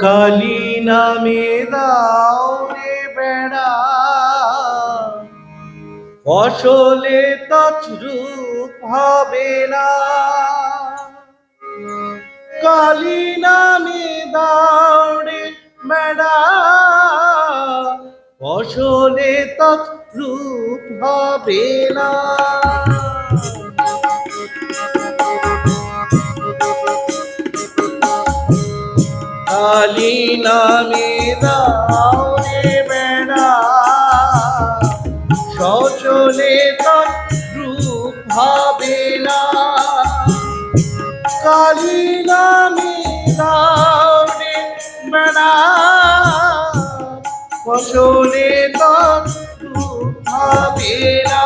কালী নামে দাও রে বেড়া। ফসলে তছরূপ হবে না। কালী নামে দাও রে বেড়া। ফসলে তছরূপ হবে না। নামে দাও বেড়া। সচলে তার রূপ হবে না। কালী নামে দাও বেড়া। ফসলে তার রূপ হবে না।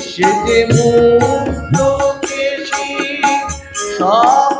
সে যে মুক্ত কেশি সপ্ত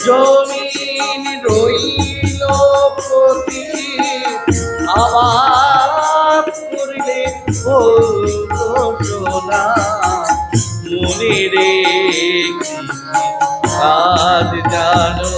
জমিন রইল প্রতি আবার করলে সোনা মনে রে কাজ জানো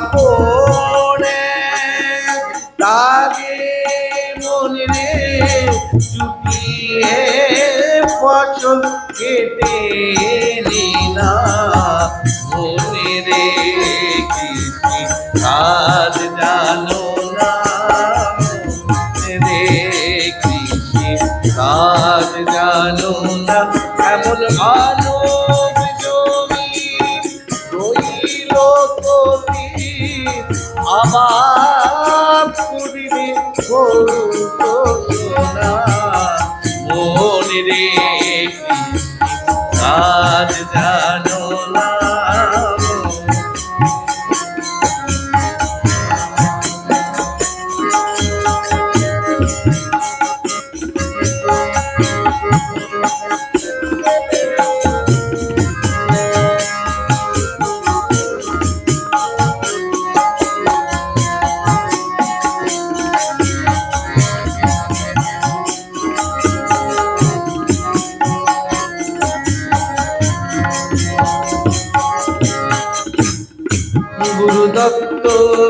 আপনে তাকে মনে রে চুটিয়ে ফসল কেটে নিনা মনে রে কৃষি কাজ জানো না। রে জানো না। এমন মানব আবার করিবে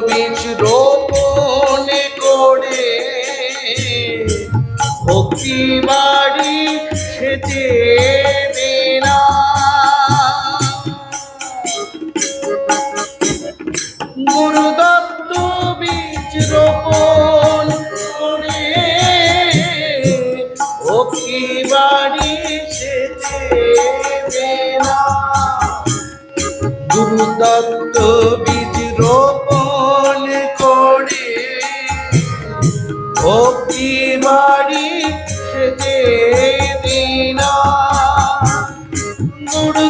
বীজ রোপণ করে। ভক্তি বাড়ি সেজে দেনা। গুরু দত্ত বীজ রোপণ করে। ভক্তি বাড়ি সেজে দেনা। বীজ রোপণ ভক্তি বাড়ি সেজে দিনা। গুরু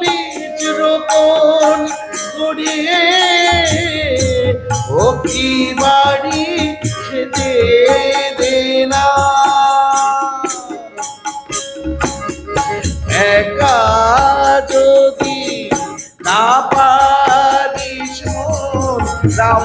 বীজ রোপণ করিয়ে ভক্তি বাড়ি সেজে দেনা। একা যদি না পারিস রাম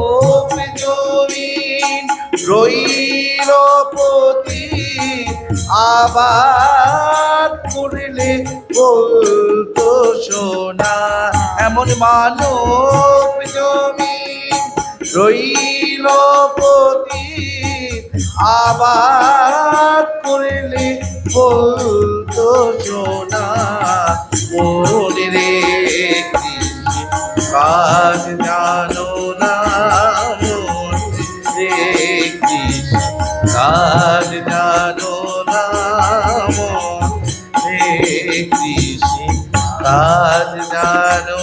জমিন রইল পতি আবাদ করলে বলতো সোনা, এমন মানব জমিন রইল পতি আবার করলে বলতো সোনা। মনে রে কাজ জানো কাজ জানো না মন রে কাজ জানো